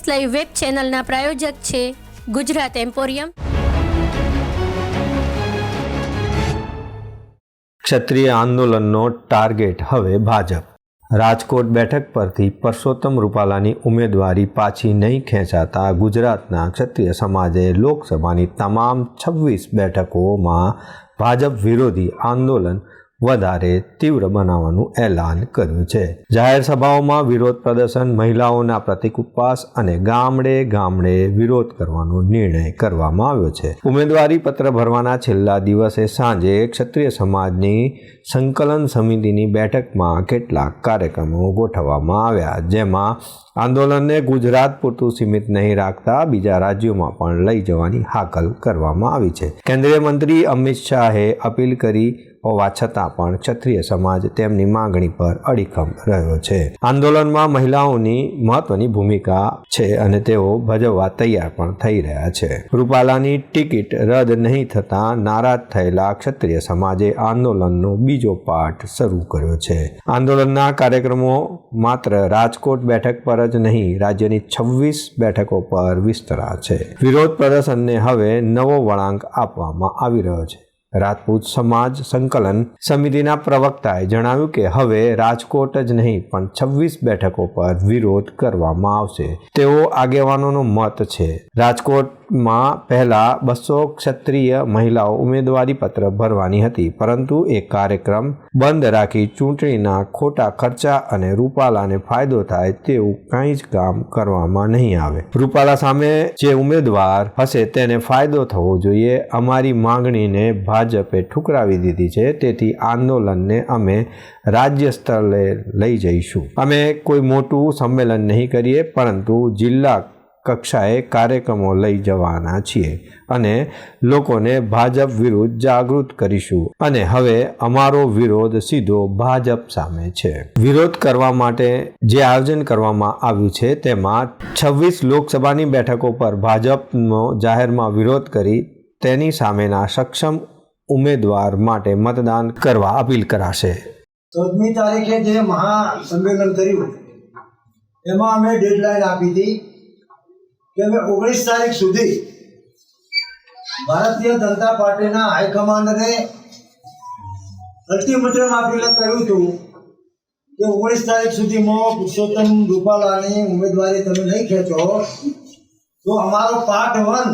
S live web ચેનલના પ્રાયોજક છે Gujarat emporium. ક્ષત્રિય આંદોલનનો ટાર્ગેટ હવે ભાજપ. રાજકોટ બેઠક પરથી પરસોત્તમ રૂપાલાની ઉમેદવારી પાછી નહીં ખેંચાતા ગુજરાતના ક્ષત્રિય સમાજે લોકસભાની તમામ છવ્વીસ બેઠકોમાં ભાજપ વિરોધી આંદોલન વધારે તીવ્ર બનાવવાનું એલાન કર્યું છે. જાહેર સભાઓમાં વિરોધ પ્રદર્શન, મહિલાઓના પ્રતિક ઉપવાસ અને ગામડે ગામડે વિરોધ કરવાનો નિર્ણય કરવામાં આવ્યો છે. ઉમેદવારી પત્ર ભરવાના છેલ્લા દિવસે સાંજે ક્ષત્રિય સમાજની સંકલન સમિતિની બેઠકમાં કેટલાક કાર્યક્રમો ગોઠવવામાં આવ્યા, જેમાં આંદોલનને ગુજરાત પૂરતું સીમિત નહીં રાખતા બીજા રાજ્યોમાં પણ લઈ જવાની હાકલ કરવામાં આવી છે. કેન્દ્રીય મંત્રી અમિત શાહે અપીલ કરી હોવા છતાં પણ ક્ષત્રિય સમાજ તેમની માંગણી પર અડીખમ રહ્યો છે. આંદોલનમાં મહિલાઓની મહત્વની ભૂમિકા છે અને તેઓ ભજવવા તૈયાર પણ થઈ રહ્યા છે. રૂપાલાની ટિકિટ રદ નહીં થતાં નારાજ થયેલા ક્ષત્રિય સમાજે આંદોલનનો બીજો પાઠ શરૂ કર્યો છે. આંદોલનના કાર્યક્રમો માત્ર રાજકોટ બેઠક પર જ નહીં, રાજ્યની છવ્વીસ બેઠકો પર વિસ્તરા છે. વિરોધ પ્રદર્શનને હવે નવો વળાંક આપવામાં આવી રહ્યો છે. રાજપૂત સમાજ સંકલન સમિતિના પ્રવક્તાએ જણાવ્યું કે હવે રાજકોટ જ નહીં, પણ છવ્વીસ બેઠકો પર વિરોધ કરવામાં આવશે. તેઓ આગેવાનોનો મત છે. રાજકોટમાં પહેલાં બસો ક્ષત્રિય મહિલાઓ ઉમેદવારી પત્ર ભરવાની હતી, પરંતુ એ કાર્યક્રમ બંધ રાખી ચૂંટણીના ખોટા ખર્ચા અને રૂપાલાને ફાયદો થાય તેવું કંઈ જ કામ કરવામાં નહીં આવે. રૂપાલા સામે જે ઉમેદવાર હશે તેને ફાયદો થવો જોઈએ. અમારી માંગણીને ભાજપે ઠુકરાવી દીધી છે, તેથી આંદોલનને અમે રાજ્ય સ્તરે લઈ જઈશું. અમે કોઈ મોટું સંમેલન નહીં કરીએ, પરંતુ જિલ્લા કક્ષાએ કાર્યક્રમો લઈ જવાના છીએ અને લોકોને ભાજપ વિરુદ્ધ જાગૃત કરીશું. અને હવે અમારો વિરોધ સીધો ભાજપ સામે છે. વિરોધ કરવા માટે જે આયોજન કરવામાં આવ્યું છે તેમાં છવ્વીસ લોકસભાની બેઠકો પર ભાજપનો જાહેરમાં વિરોધ કરી તેની સામેના સક્ષમ ઉમેદવાર માટે મતદાન કરવા અપીલ કરાશે. ચૌદમી તારીખે જે મહાસંમેલન કર્યું, એમાં અમે ડેડલાઈન આપી હતી કે અમે ઓગણીસ તારીખ સુધી ભારતીય જનતા પાર્ટીના હાઈકમાન્ડને અલ્ટિમેટમ આપીને કહ્યું હતું કે ઓગણીસ તારીખ સુધીમાં પુરુષોત્તમ રૂપાલાની ઉમેદવારી તમે નહીં ખેંચો, તો અમારો પાર્ટ વન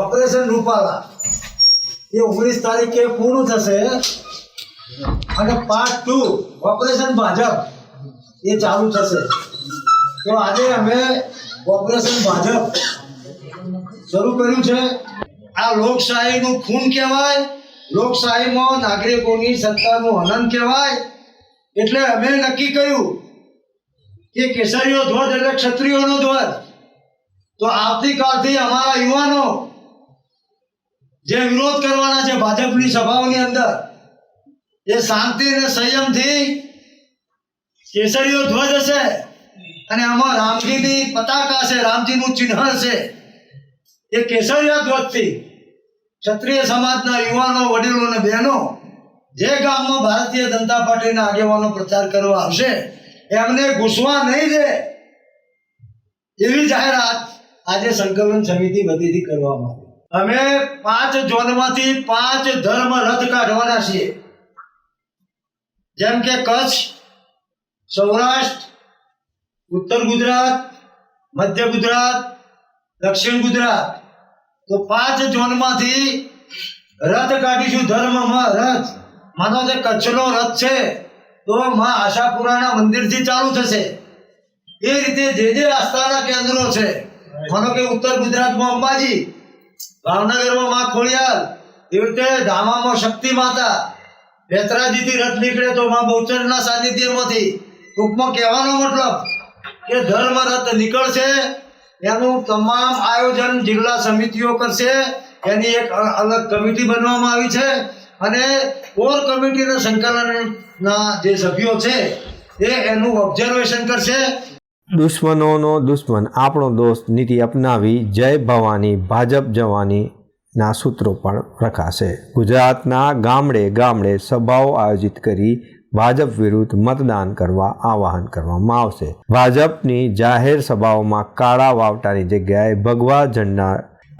ઓપરેશન રૂપાલા એ ઓગણીસ તારીખે પૂર્ણ થશે અને પાર્ટ ટુ ઓપરેશન ભાજપ એ ચાલુ થશે. તો આજે અમે ઓપરેશન ભાજપ શરૂ કર્યું છે. આ લોકશાહીનું ખૂન કહેવાય, લોકશાહીમાં નાગરિકોની સત્તાનું હનન કહેવાય. એટલે અમે નક્કી કર્યું કે કેસરીયો ધ્વજ એટલે ક્ષત્રિયોનો ધ્વજ. તો આવતીકાલથી અમારા યુવાનો જે વિરોધ કરવાના છે ભાજપની સભાઓની અંદર, એ શાંતિ અને સંયમથી કેસરીઓ ધ્વજ હશે. અને આમાં રામજીની પતાકા છે, રામજીનું ચિહ્ન છે. એ કેસરીયા ધ્વજથી ક્ષત્રિય સમાજના યુવાનો, વડીલો અને બહેનો જે ગામમાં ભારતીય જનતા પાર્ટીના આગેવાનો પ્રચાર કરવા આવશે એમને ઘૂસવા નહીં દે એવી જાહેરાત આજે સંકલન સમિતિ બધીથી કરવામાં આવી. અમે પાંચ ઝોનમાંથી પાંચ ધર્મ રથ કાઢવાના છીએ. જેમ કે કચ્છ, સૌરાષ્ટ્ર ઉત્તર ગુજરાત, મધ્ય ગુજરાત, દક્ષિણ ગુજરાત. તો પાંચ ઝોનમાંથી રથ કાઢીશું ધર્મમાં રથ માનો જે કચ્છનો રથ છે, તો માં આશાપુરાના મંદિરથી ચાલુ થશે. એ રીતે જે જે આસ્થાના કેન્દ્રો છે, માનો કે ઉત્તર ગુજરાતમાં અંબાજી, ભાવનગરમાં માં ખોડિયાર એવી રીતે ધામામાં શક્તિ માતા બેતરાજીથી રથ નીકળે તો માં બહુચરના સાનિધ્યમાંથી ટૂંકમાં કહેવાનો મતલબ કે ધર્મ રથ નીકળશે, એનું તમામ આયોજન જિલ્લા સમિતિઓ કરશે, એની એક અલગ કમિટી બનવામાં આવી છે અને કોર કમિટીના સંકલનના જે સભ્યો છે, એ એનું ઓબ્ઝર્વેશન કરશે. દુશ્મનોનો દુશ્મન, આપણો દોસ્ત નીતિ અપનાવી, જય ભવાની, ભાજપ જવાની ના સૂત્રો પણ રખાશે. ગુજરાતના ગામડે ગામડે સભાઓ આયોજિત કરી ભાજપ વિરુદ્ધ મતદાન કરવા આવાહન કરવામાં આવશે. ભાજપની જાહેર સભાઓમાં કાળા વાવટાની જગ્યાએ ભગવા ઝંડા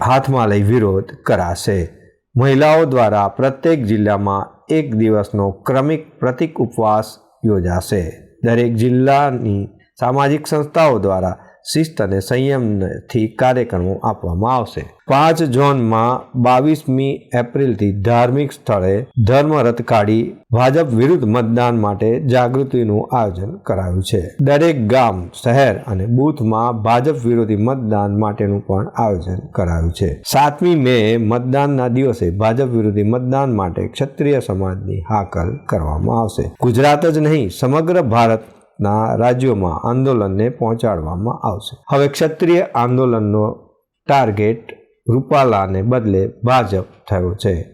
હાથમાં લઈ વિરોધ કરાશે. મહિલાઓ દ્વારા પ્રત્યેક જિલ્લામાં એક દિવસનો ક્રમિક પ્રતિક ઉપવાસ યોજાશે. દરેક જિલ્લાની સામાજિક સંસ્થાઓ દ્વારા શિસ્ત અને સંયમથી કાર્યક્રમો આપવામાં આવશે. પાંચ ઝોનમાં બાવીસમી એપ્રિલથી ધાર્મિક સ્થળે ધર્મ રથ કાઢી ભાજપ વિરુદ્ધ મતદાન માટે જાગૃતિનું આયોજન કરાયું છે. દરેક ગામ, શહેર અને બૂથમાં ભાજપ વિરોધી મતદાન માટેનું પણ આયોજન કરાયું છે. સાતમી મે મતદાનના દિવસે ભાજપ વિરોધી મતદાન માટે ક્ષત્રિય સમાજની હાકલ કરવામાં આવશે. ગુજરાત જ નહીં, સમગ્ર ભારત ના રાજ્યોમાં આંદોલનને પહોંચાડવામાં આવશે. હવે ક્ષત્રિય આંદોલનનો ટાર્ગેટ રૂપાલાને બદલે ભાજપ થયો છે.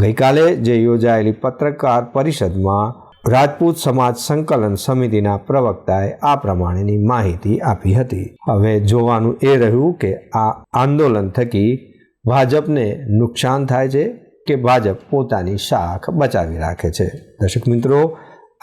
ગઈકાલે જે યોજાયેલી પત્રકાર પરિષદમાં રાજપૂત સમાજ સંકલન સમિતિના પ્રવક્તાએ આ પ્રમાણેની માહિતી આપી હતી. હવે જોવાનું એ રહ્યું કે આ આંદોલન થકી ભાજપને નુકસાન થાય છે કે ભાજપ પોતાની શાખ બચાવી રાખે છે. દર્શક મિત્રો